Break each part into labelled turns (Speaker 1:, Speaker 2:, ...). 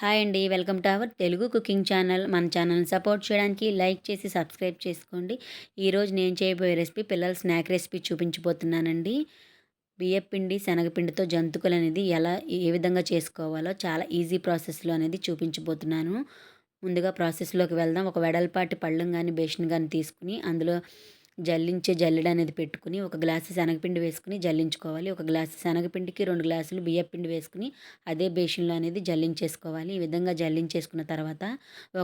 Speaker 1: Hi అండి welcome to our Telugu cooking channel. మన ఛానల్ని సపోర్ట్ చేయడానికి లైక్ చేసి సబ్స్క్రైబ్ చేసుకోండి. ఈరోజు నేను చేయబోయే రెసిపీ పిల్లల స్నాక్ రెసిపీ చూపించబోతున్నానండి. బియ్యపిండి శనగపిండితో జంతుకులు అనేది ఎలా ఏ విధంగా చేసుకోవాలో చాలా ఈజీ ప్రాసెస్లో అనేది చూపించబోతున్నాను. ముందుగా ప్రాసెస్లోకి వెళ్దాం. ఒక వెడల్పాటి పళ్ళం కానీ బేషన్ కానీ తీసుకుని అందులో జల్లించే జల్లెడ అనేది పెట్టుకుని ఒక గ్లాసు శనగపిండి వేసుకుని జల్లించుకోవాలి. ఒక గ్లాసు శనగపిండికి రెండు గ్లాసులు బియ్యపిండి వేసుకుని అదే బేషన్లో అనేది జల్లించేసుకోవాలి. ఈ విధంగా జల్లించేసుకున్న తర్వాత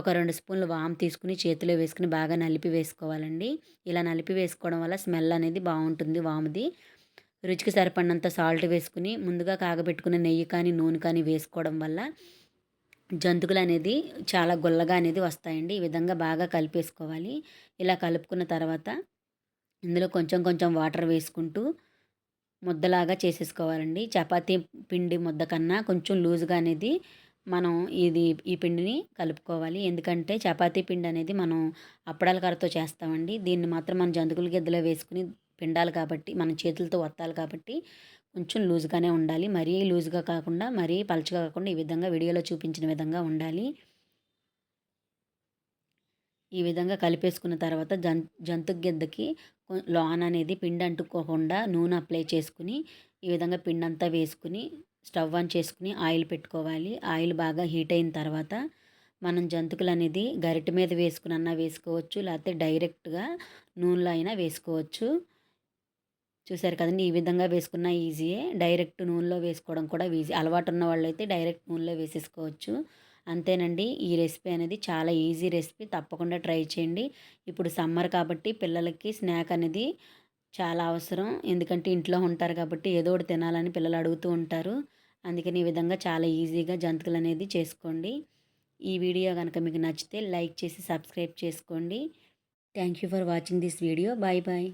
Speaker 1: ఒక రెండు స్పూన్లు వామ్ తీసుకుని చేతిలో వేసుకుని బాగా నలిపి వేసుకోవాలండి. ఇలా నలిపి వేసుకోవడం వల్ల స్మెల్ అనేది బాగుంటుంది వాముది. రుచికి సరిపడినంత సాల్ట్ వేసుకుని ముందుగా కాగబెట్టుకున్న నెయ్యి కానీ నూనె కానీ వేసుకోవడం వల్ల జంతుకులు అనేది చాలా గుల్లగా అనేది వస్తాయండి. ఈ విధంగా బాగా కలిపేసుకోవాలి. ఇలా కలుపుకున్న తర్వాత ఇందులో కొంచెం కొంచెం వాటర్ వేసుకుంటూ ముద్దలాగా చేసేసుకోవాలండి. చపాతీ పిండి ముద్ద కన్నా కొంచెం లూజ్గా అనేది మనం ఇది ఈ పిండిని కలుపుకోవాలి. ఎందుకంటే చపాతీ పిండి అనేది మనం అప్పడాల కర్రతో చేస్తామండి. దీన్ని మాత్రం మనం జంతుకుల గిద్దలో వేసుకుని పిండాలి కాబట్టి మన చేతులతో వత్తాలి కాబట్టి కొంచెం లూజ్గానే ఉండాలి. మరీ లూజ్గా కాకుండా మరీ పలచగా కాకుండా ఈ విధంగా వీడియోలో చూపించిన విధంగా ఉండాలి. ఈ విధంగా కలిపేసుకున్న తర్వాత జం జంతు గిద్దకి లోన్ అనేది పిండి అంటుకోకుండా నూనె అప్లై చేసుకుని ఈ విధంగా పిండి అంతా వేసుకుని స్టవ్ ఆన్ చేసుకుని ఆయిల్ పెట్టుకోవాలి. ఆయిల్ బాగా హీట్ అయిన తర్వాత మనం జంతుకులు అనేది గరిటె మీద వేసుకుని అన్నా వేసుకోవచ్చు లేకపోతే డైరెక్ట్గా నూనెలో అయినా వేసుకోవచ్చు. చూసారు కదండి ఈ విధంగా వేసుకున్న ఈజీయే. డైరెక్ట్ నూనెలో వేసుకోవడం కూడా ఈజీ. అలవాటు ఉన్న వాళ్ళు అయితే డైరెక్ట్ నూనెలో వేసేసుకోవచ్చు. అంతేనండి. ఈ రెసిపీ అనేది చాలా ఈజీ రెసిపీ. తప్పకుండా ట్రై చేయండి. ఇప్పుడు సమ్మర్ కాబట్టి పిల్లలకి స్నాక్ అనేది చాలా అవసరం. ఎందుకంటే ఇంట్లో ఉంటారు కాబట్టి ఏదో ఒకటి తినాలని పిల్లలు అడుగుతూ ఉంటారు. అందుకని ఈ విధంగా చాలా ఈజీగా జంతికలు అనేది చేసుకోండి. ఈ వీడియో కనుక మీకు నచ్చితే లైక్ చేసి సబ్స్క్రైబ్ చేసుకోండి. Thank you for watching this video. Bye bye.